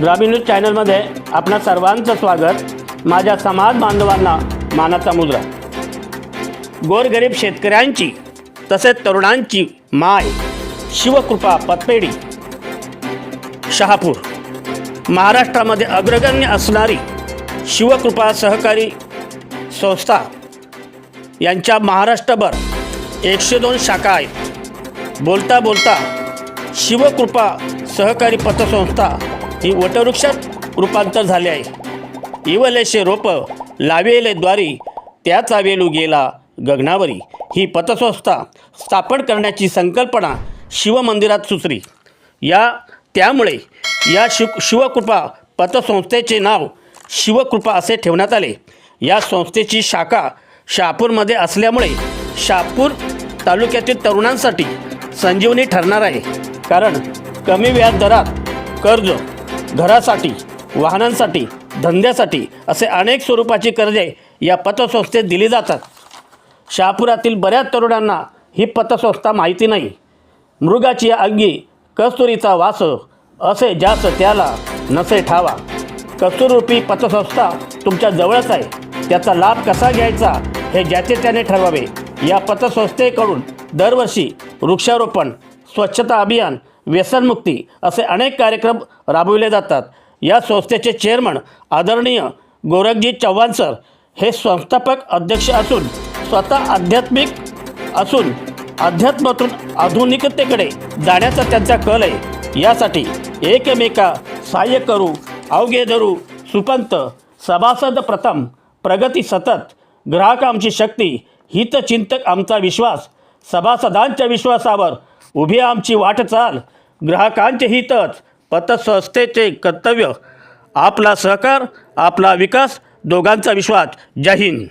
ग्रामीण न्यूज चॅनलमध्ये आपणा सर्वांचं स्वागत. माझ्या समाज बांधवांना मानाचा मुद्रा. गोरगरीब शेतकऱ्यांची तसेच तरुणांची माय शिवकृपा पतपेढी. शहापूर महाराष्ट्रामध्ये अग्रगण्य असणारी शिवकृपा सहकारी संस्था यांच्या महाराष्ट्रभर एकशे दोन शाखा आहेत. बोलता बोलता शिवकृपा सहकारी पतसंस्था ही वटवृक्षात रूपांतर झाले आहे. इवलेशे रोपं लावेले द्वारी त्याचा वेलू गेला गगनावरी. ही पतसंस्था स्थापन करण्याची संकल्पना शिवमंदिरात सुचली. या त्यामुळे या शिव शिवकृपा पतसंस्थेचे नाव शिवकृपा असे ठेवण्यात आले. या संस्थेची शाखा शहापूरमध्ये असल्यामुळे शहापूर तालुक्यातील तरुणांसाठी संजीवनी ठरणार आहे. कारण कमी व्याज दरात कर्ज घरासाठी वाहनांसाठी धंद्यासाठी असे अनेक स्वरूपाची कर्जे या पतसंस्थेत दिली जातात. शहापुरातील बऱ्याच तरुणांना ही पतसंस्था माहिती नाही. मृगाची अंगी कस्तुरीचा वास असे जास त्याला नसे ठावा. कस्तुरूपी पतसंस्था तुमच्या जवळच आहे. त्याचा लाभ कसा घ्यायचा हे ज्याचे त्याने ठरवावे या पतसंस्थेकडून दरवर्षी वृक्षारोपण स्वच्छता अभियान व्यसनमुक्ती असे अनेक कार्यक्रम राबविले जातात. या संस्थेचे चेअरमन आदरणीय गोरखजी चव्हाण सर हे संस्थापक अध्यक्ष असून स्वतः आध्यात्मिक असून अध्यात्मातून आधुनिकतेकडे जाण्याचा त्यांचा कल आहे. यासाठी एकमेका सहाय्य करू अवघे धरू सुपंत सभासद प्रथम प्रगती सतत ग्राहक आमची शक्ती हितचिंतक आमचा विश्वास सभासदांच्या विश्वासावर उभी आमची वाटचाल. ग्राहकांचे हितच पतसंस्थेचे कर्तव्य. आपला सहकार आपला विकास दोघांचा विश्वास. जय हिंद.